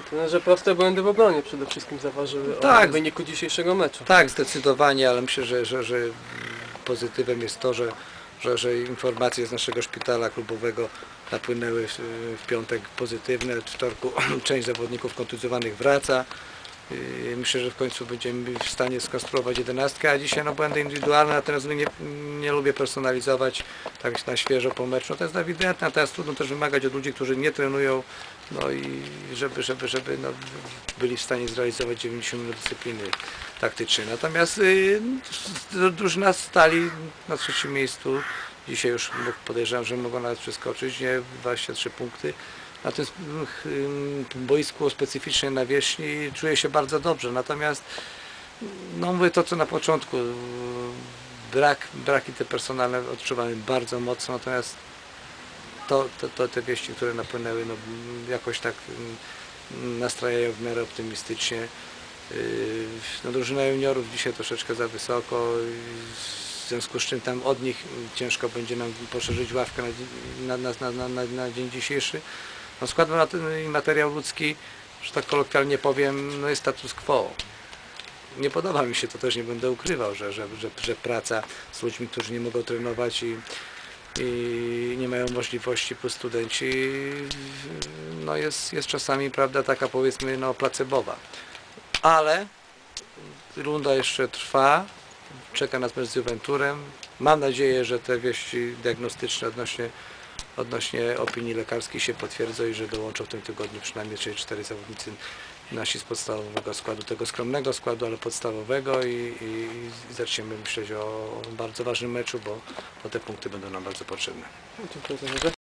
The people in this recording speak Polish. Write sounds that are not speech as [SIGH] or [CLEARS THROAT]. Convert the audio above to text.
Trenerze proste błędy w obronie przede wszystkim zaważyły Tak. o wyniku dzisiejszego meczu. Tak, zdecydowanie, ale myślę, że, że, że pozytywem jest to, że, że, że informacje z naszego szpitala klubowego napłynęły w, w piątek pozytywne, w wtorku [CLEARS THROAT] część zawodników kontuzjowanych wraca. Yy, Myślę, że w końcu będziemy w stanie skonstruować jedenastkę, a dzisiaj no błędy indywidualne, natomiast nie, nie lubię personalizować tak na świeżo po meczu. No to jest ewidentne, natomiast trudno też wymagać od ludzi, którzy nie trenują, no i żeby, żeby, żeby no, byli w stanie zrealizować 90 minut dyscypliny taktycznej. Natomiast yy, drużyna stali na trzecim miejscu. Dzisiaj już podejrzewam, że mogą nawet przeskoczyć, nie 23 punkty. Na tym ym, boisku o specyficznej nawierzchni czuję się bardzo dobrze. Natomiast no mówię to co na początku. Brak, braki te personalne odczuwamy bardzo mocno, natomiast to, to, to te wieści, które napłynęły, no, jakoś tak ym, nastrajają w miarę optymistycznie. Yy, No, drużyna juniorów dzisiaj troszeczkę za wysoko, w związku z czym tam od nich ciężko będzie nam poszerzyć ławkę na, na, na, na, na, na, na dzień dzisiejszy. No, skład materiał ludzki, że tak kolokwialnie powiem, no jest status quo. Nie podoba mi się to też, nie będę ukrywał, że, że, że, że praca z ludźmi, którzy nie mogą trenować i, i nie mają możliwości plus studenci, no jest, jest czasami prawda taka powiedzmy no placebowa. Ale runda jeszcze trwa, czeka nas mecz z Juventurem. Mam nadzieję, że te wieści diagnostyczne odnośnie, odnośnie opinii lekarskiej się potwierdzą i że dołączą w tym tygodniu przynajmniej 3-4 zawodnicy nasi z podstawowego składu, tego skromnego składu, ale podstawowego i, i, i zaczniemy myśleć o bardzo ważnym meczu, bo, bo te punkty będą nam bardzo potrzebne. Dziękuję trenerze.